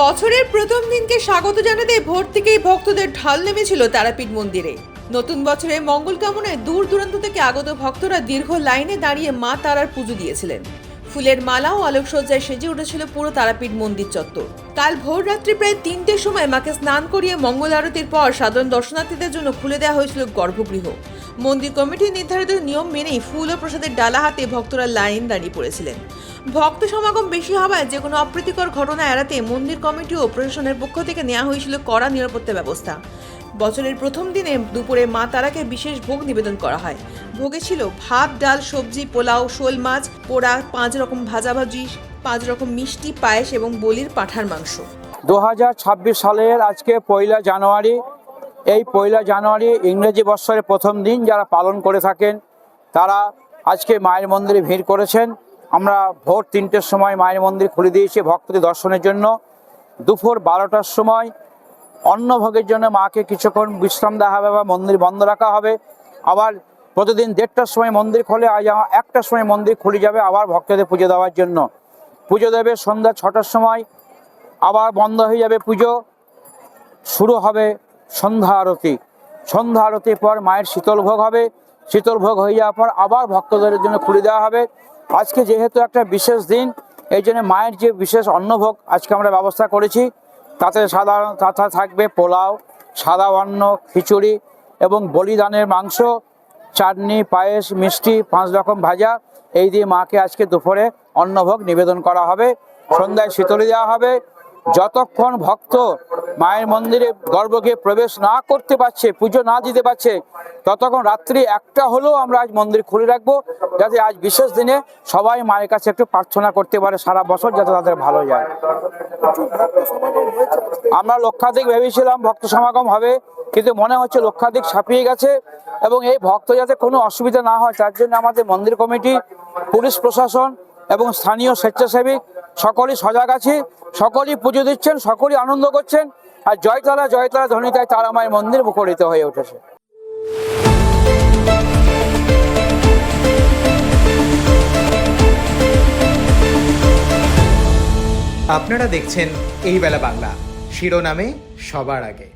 বছরের প্রথম দিনকে স্বাগত জানাতে ভোর থেকেই ভক্তদের ঢাল নেমেছিল তারাপীঠ মন্দিরে। নতুন বছরে মঙ্গল কামনায় দূর দূরান্ত থেকে আগত ভক্তরা দীর্ঘ লাইনে দাঁড়িয়ে মা তারার পুজো দিয়েছিলেন। ফুলের মালা ও আলোকসজ্জায় সেজে উঠেছিল পুরো তারাপীঠ মন্দির চত্বর। কাল ভোর রাত্রি প্রায় তিনটের সময় মাকে স্নান করিয়ে মঙ্গল আরতির পর সাধারণ দর্শনার্থীদের জন্য খুলে দেওয়া হয়েছিল গর্ভগৃহ। মন্দির কমিটির নির্ধারিত নিয়ম মেনেই ফুল ও প্রসাদের ডালা হাতে ভক্তরা লাইন দাঁড়িয়ে পড়েছিলেন। ভক্ত সমাগম বেশি হওয়ায় যে কোনো অপ্রীতিকর ঘটনা এড়াতে মন্দির কমিটি ও প্রশাসনের পক্ষ থেকে নেওয়া হয়েছিল কড়া নিরাপত্তা ব্যবস্থা। বছরের প্রথম দিনে দুপুরে মা তারাকে বিশেষ ভোগ নিবেদন করা হয়। ভোগে ছিল ভাত, ডাল, সবজি, পোলাও, শোল মাছ, পোড়া, পাঁচ রকম ভাজাভাজি পাঁচ রকম মিষ্টি, পায়েস এবং বলির পাঠার মাংস। দুহাজার ছাব্বিশ সালের আজকে পয়লা জানুয়ারি এই পয়লা জানুয়ারি ইংরেজি বৎসরের প্রথম দিন যারা পালন করে থাকেন, তারা আজকে মায়ের মন্দিরে ভিড় করেছেন। আমরা ভোর তিনটের সময় মায়ের মন্দির খুলে দিয়েছি ভক্তদের দর্শনের জন্য। দুপুর বারোটার সময় অন্নভোগের জন্য মাকে কিছুক্ষণ বিশ্রাম দেওয়া হবে বা মন্দির বন্ধ রাখা হবে। আবার প্রতিদিন দেড়টার সময় মন্দির খোলে, আজ একটার সময় মন্দির খুলে যাবে আবার ভক্তদের পুজো দেওয়ার জন্য। পুজো দেবে সন্ধ্যা ছটার সময়, আবার বন্ধ হয়ে যাবে পুজো। শুরু হবে সন্ধ্যা আরতি সন্ধ্যা আরতির পর মায়ের শীতল ভোগ হবে। শীতল ভোগ হয়ে যাওয়ার পর আবার ভক্তদের জন্য খুলে দেওয়া হবে। আজকে যেহেতু একটা বিশেষ দিন, এই জন্য মায়ের যে বিশেষ অন্নভোগ আজকে আমরা ব্যবস্থা করেছি, তাতে সাধারণ তাতে থাকবে পোলাও, সাদা অন্ন, খিচুড়ি এবং বলিদানের মাংস, চাটনি, পায়েস, মিষ্টি, পাঁচ রকম ভাজা। এই দিয়ে মাকে আজকে দুপুরে অন্নভোগ নিবেদন করা হবে। সন্ধ্যায় শীতলে দেওয়া হবে। যতক্ষণ ভক্ত মায়ের মন্দিরে গর্ভকে প্রবেশ না করতে পারছে, পুজো না দিতে পারছে, ততক্ষণ রাত্রি একটা হলেও আমরা আজ মন্দির খুলে রাখব, যাতে আজ বিশেষ দিনে সবাই মায়ের কাছে একটু প্রার্থনা করতে পারে সারা বছর যাতে তাদের ভালো যায়। আমরা লক্ষাধিক ভেবেছিলাম ভক্ত সমাগম হবে, কিন্তু মনে হচ্ছে লক্ষাধিক ছাপিয়ে গেছে এবং এই ভক্ত যাতে কোনো অসুবিধা না হয়, তার জন্য আমাদের মন্দির কমিটি, পুলিশ প্রশাসন এবং স্থানীয় স্বেচ্ছাসেবী সকলেই সজাগ আছে, সকলেই পুজো দিচ্ছেন, সকলেই আনন্দ করছেন। আর জয়তলা জয়তলা ধ্বনিতায় তারামায়ের মন্দির মুখরিত হয়ে উঠেছে। আপনারা দেখছেন এই বেলা বাংলা। শিরোনামে সবার আগে।